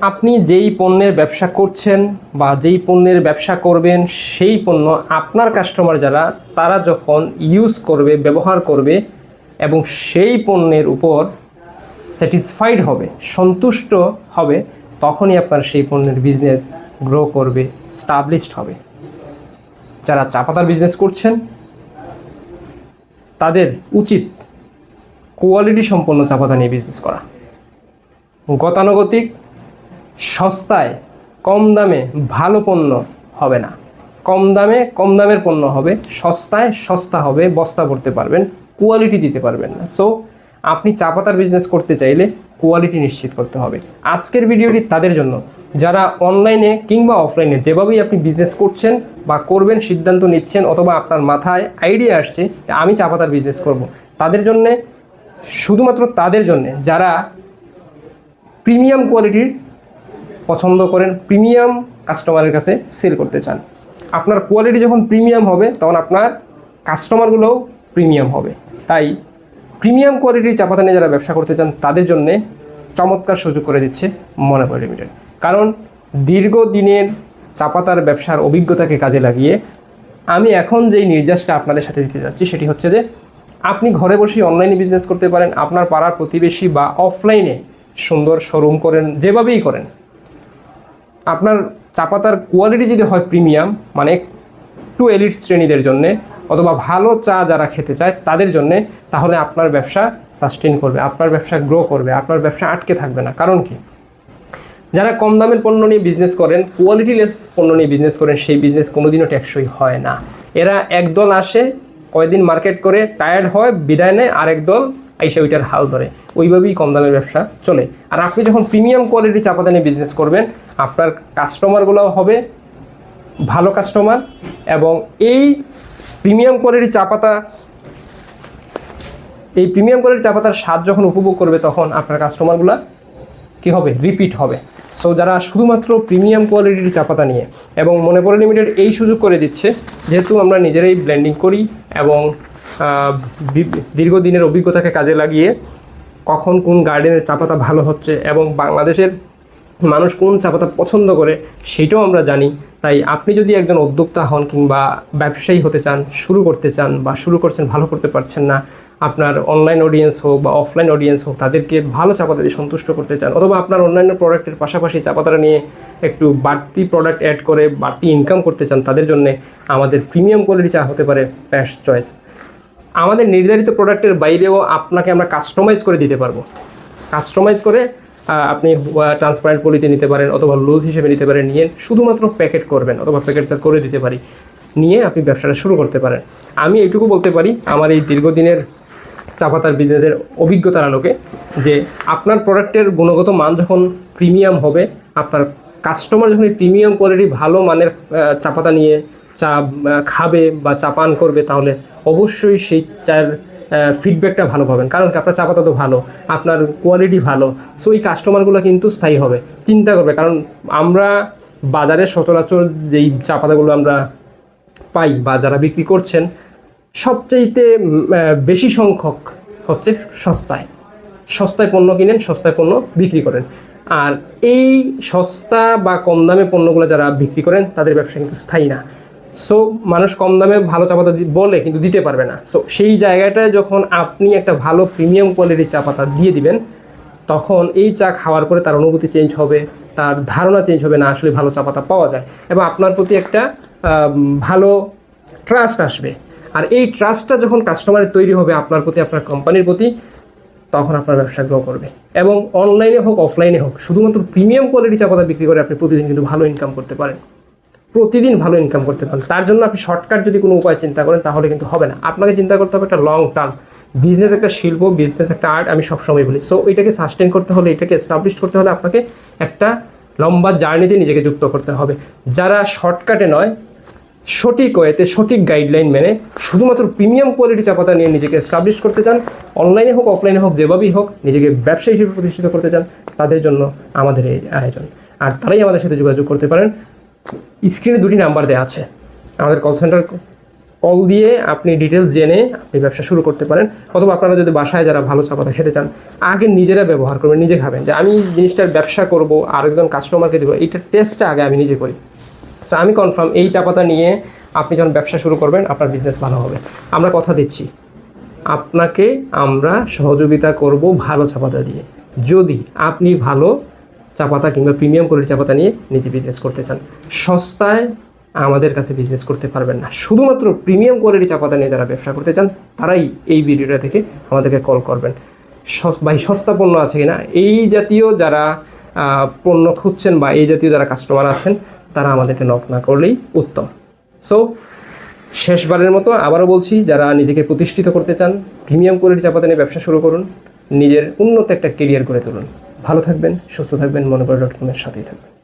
আপনি যেই পণ্যের ব্যবসা করছেন বা যেই পণ্যের ব্যবসা করবেন, সেই পণ্য আপনার কাস্টমার যারা, তারা যখন ইউজ করবে, ব্যবহার করবে এবং সেই পণ্যের উপর স্যাটিসফাইড হবে, সন্তুষ্ট হবে, তখনই আপনার সেই পণ্যের বিজনেস গ্রো করবে স্টাবলিশড হবে। যারা চা পাতার বিজনেস করছেন, তাদের উচিত কোয়ালিটি সম্পন্ন চা পাতা নিয়ে বিজনেস করা। গতানুগতিক সস্তায় কম দামে ভালো পণ্য হবে না। কম দামে কম দামের পণ্য হবে, সস্তায় সস্তা হবে, বস্তা ভরতে পারবেন কোয়ালিটি দিতে পারবেন না। সো আপনি চা পাতার বিজনেস করতে চাইলে কোয়ালিটি নিশ্চিত করতে হবে। আজকের ভিডিওটি তাদের জন্য। যারা অনলাইনে কিংবা অফলাইনে যেভাবেই আপনি বিজনেস করছেন বা করবেন, সিদ্ধান্ত নিচ্ছেন অথবা আপনার মাথায় আইডিয়া আসছে আমি চা পাতার বিজনেস করব, তাদের জন্যে, শুধুমাত্র তাদের জন্যে, যারা প্রিমিয়াম কোয়ালিটির পছন্দ করেন প্রিমিয়াম কাস্টমারের কাছে সেল করতে চান। আপনার কোয়ালিটি যখন প্রিমিয়াম হবে, তখন আপনার কাস্টমারগুলোও প্রিমিয়াম হবে। তাই প্রিমিয়াম কোয়ালিটির চাপাতা নিয়ে যারা ব্যবসা করতে চান, তাদের জন্যে চমৎকার সুযোগ করে দিচ্ছে মনোপয় লিমিটেড কারণ দীর্ঘদিনের চাপাতার ব্যবসার অভিজ্ঞতাকে কাজে লাগিয়ে আমি এখন যেই নির্যাসটা আপনাদের সাথে দিতে যাচ্ছি, সেটি হচ্ছে যে আপনি ঘরে বসেই অনলাইনে বিজনেস করতে পারেন, আপনার পাড়ার প্রতিবেশী বা অফলাইনে সুন্দর শোরুম করেন, যেভাবেই করেন। আপনার চাপাতার কোয়ালিটি যদি হয় প্রিমিয়াম মানে একটু এলিট শ্রেণীদের জন্য, অথবা ভালো চা যারা খেতে চায় তাদের জন্য, তাহলে আপনার ব্যবসা সাস্টেন করবে, আপনার ব্যবসা গ্রো করবে, আপনার ব্যবসা আটকে থাকবে না। কারণ কি? যারা কম দামের পণ্য নিয়ে বিজনেস করেন কোয়ালিটিলেস পণ্য নিয়ে বিজনেস করেন, সেই বিজনেস কোনোদিনও টেকসই হয় না। এরা একদল আসে, কয়দিন মার্কেট করে টায়ার্ড হয়, বিদায় নেয়, আরেক দল আইসা ওইটার হাল ধরে। ওইভাবেই কম দামের ব্যবসা চলে। আর আপনি যখন প্রিমিয়াম কোয়ালিটি নিয়ে বিজনেস করবেন, আপনার কাস্টমারগুলোও হবে, ভালো কাস্টমার এবং এই প্রিমিয়াম কোয়ালিটির চা পাতা এই প্রিমিয়াম কোয়ালিটির চা পাতার স্বাদ যখন উপভোগ করবে তখন আপনার কাস্টমারগুলো কী হবে? রিপিট হবে। সো যারা শুধুমাত্র প্রিমিয়াম কোয়ালিটির চা পাতা নিয়ে, এবং মনে পড়ে লিমিটেড এই সুযোগ করে দিচ্ছে, যেহেতু আমরা নিজেরাই ব্লেন্ডিং করি, এবং দীর্ঘদিনের অভিজ্ঞতাকে কাজে লাগিয়ে কখন কোন গার্ডেনের চা পাতা ভালো হচ্ছে এবং বাংলাদেশের মানুষ কোন চা পাতা পছন্দ করে সেটাও আমরা জানি। তাই আপনি যদি একজন উদ্যোক্তা হন কিংবা ব্যবসায়ী হতে চান, শুরু করতে চান বা শুরু করছেন, ভালো করতে পারছেন না, আপনার অনলাইন অডিয়েন্স হোক বা অফলাইন অডিয়েন্স হোক, তাদেরকে ভালো চা পাতা দিয়ে সন্তুষ্ট করতে চান অথবা আপনার অন্যান্য প্রোডাক্টের পাশাপাশি চা পাতাটা নিয়ে একটু বাড়তি প্রোডাক্ট অ্যাড করে, বাড়তি ইনকাম করতে চান, তাদের জন্য আমাদের প্রিমিয়াম কোয়ালিটি চা হতে পারে বেস্ট চয়েস আমাদের নির্ধারিত প্রোডাক্টের বাইরেও আপনাকে আমরা কাস্টমাইজ করে দিতে পারব। কাস্টমাইজ করে আপনি ট্রান্সপারেন্ট পলিতে নিতে পারেন অথবা লুজ হিসেবে নিতে পারেন নিয়ে শুধুমাত্র প্যাকেট করবেন অথবা প্যাকেটটা করে দিতে পারি। নিয়ে আপনি ব্যবসাটা শুরু করতে পারেন। আমি এইটুকু বলতে পারি আমার এই দীর্ঘদিনের চাপাতার বিজনেসের অভিজ্ঞতার আলোকে যে আপনার প্রোডাক্টের গুণগত মান যখন প্রিমিয়াম হবে আপনার কাস্টমার যখন প্রিমিয়াম কোয়ালিটি ভালো মানের আহ, চা পাতা নিয়ে চা খাবে বা চা পান করবে তাহলে অবশ্যই সেই চায়ের ফিডব্যাকটা ভালো পাবেন। কারণ আপনার চা পাতা তো ভালো, আপনার কোয়ালিটি ভালো সো এই কাস্টমারগুলো কিন্তু স্থায়ী হবে। চিন্তা করবে, কারণ আমরা বাজারে সচরাচর যেই চা পাতাগুলো আমরা পাই বা যারা বিক্রি করছেন, সবচাইতে বেশি সংখ্যক হচ্ছে সস্তায়। সস্তায় পণ্য কিনেন, সস্তায় পণ্য বিক্রি করেন। আর এই সস্তা বা কম দামে পণ্যগুলো যারা বিক্রি করেন, তাদের ব্যবসা কিন্তু স্থায়ী না। সো মানুষ কম দামে ভালো চা পাতা বলে, কিন্তু দিতে পারবে না। সো সেই জায়গাটায় যখন আপনি একটা ভালো প্রিমিয়াম কোয়ালিটির চা পাতা দিয়ে দিবেন, তখন এই চা খাওয়ার পরে তার অনুভূতি চেঞ্জ হবে, তার ধারণা চেঞ্জ হবে না আসলে ভালো চা পাতা পাওয়া যায়। এবং আপনার প্রতি একটা ভালো ট্রাস্ট আসবে। আর এই ট্রাস্টটা যখন কাস্টমারের তৈরি হবে আপনার প্রতি, আপনার কোম্পানির প্রতি, তখন আপনার ব্যবসা গ্রো করবে। এবং অনলাইনে হোক অফলাইনে হোক, শুধুমাত্র প্রিমিয়াম কোয়ালিটি চা পাতা বিক্রি করে আপনি প্রতিদিন কিন্তু ভালো ইনকাম করতে পারেন। প্রতিদিন ভালো ইনকাম করতে পারেন। তার জন্য আপনি শর্টকাট যদি কোনো উপায় চিন্তা করেন, তাহলে কিন্তু হবে না। আপনাকে চিন্তা করতে হবে একটা লং টার্ম বিজনেস একটা শিল্প বিজনেস একটা আর্ট আমি সবসময় বলি। সো এটাকে সাস্টেন করতে হলে, এটাকে এস্টাবলিশ করতে হলে আপনাকে একটা লম্বা জার্নিতে নিজেকে যুক্ত করতে হবে। যারা শর্টকাটে নয়, সঠিক ওয়েতে সঠিক গাইডলাইন মেনে শুধুমাত্র প্রিমিয়াম কোয়ালিটি চা পাতা নিয়ে নিজেকে এস্টাবলিশ করতে চান অনলাইনে হোক অফলাইনে হোক, যেভাবেই হোক, নিজেকে ব্যবসা হিসেবে প্রতিষ্ঠিত করতে চান, তাদের জন্য আমাদের এই আয়োজন। আর তারাই আমাদের সাথে যোগাযোগ করতে পারেন। স্ক্রিনে দুটি নাম্বার দেওয়া আছে। আমাদের কল সেন্টার কল দিয়ে আপনি ডিটেলস জেনে আপনি ব্যবসা শুরু করতে পারেন। অথবা আপনারা যদি বাসায় যারা ভালো চা পাতা খেতে চান, আগে নিজেরা ব্যবহার করবেন, নিজে খাবেন। যে আমি জিনিসটার ব্যবসা করব আর একজন কাস্টমারকে দেবো, এইটার টেস্টটা আগে আমি নিজে করি। তো আমি কনফার্ম এই চা পাতা নিয়ে আপনি যখন ব্যবসা শুরু করবেন, আপনার বিজনেস ভালো হবে। আমরা কথা দিচ্ছি। আপনাকে আমরা সহযোগিতা করব ভালো চা পাতা দিয়ে। যদি আপনি ভালো চা পাতা কিংবা প্রিমিয়াম কোয়ালিটি চা পাতা নিয়ে নিজে বিজনেস করতে চান, সস্তায় আমাদের কাছে বিজনেস করতে পারবেন না। শুধুমাত্র প্রিমিয়াম কোয়ালিটি চা পাতা নিয়ে যারা ব্যবসা করতে চান, তারাই এই ভিডিওটা থেকে আমাদেরকে কল করবেন। ভাই, সস্তা পণ্য আছে কিনা? এই জাতীয় যারা পণ্য খুঁজছেন বা এই জাতীয় যারা কাস্টমার আছেন, তারা আমাদেরকে নক না করলেই উত্তম। সো শেষবারের মতো আবারও বলছি, যারা নিজেকে প্রতিষ্ঠিত করতে চান প্রিমিয়াম কোয়ালিটি চাপাতা নিয়ে ব্যবসা শুরু করুন, নিজের উন্নত একটা কেরিয়ার করে তুলুন। ভালো থাকবেন সুস্থ থাকবেন মনে করে ডট কমের সাথেই থাকবেন।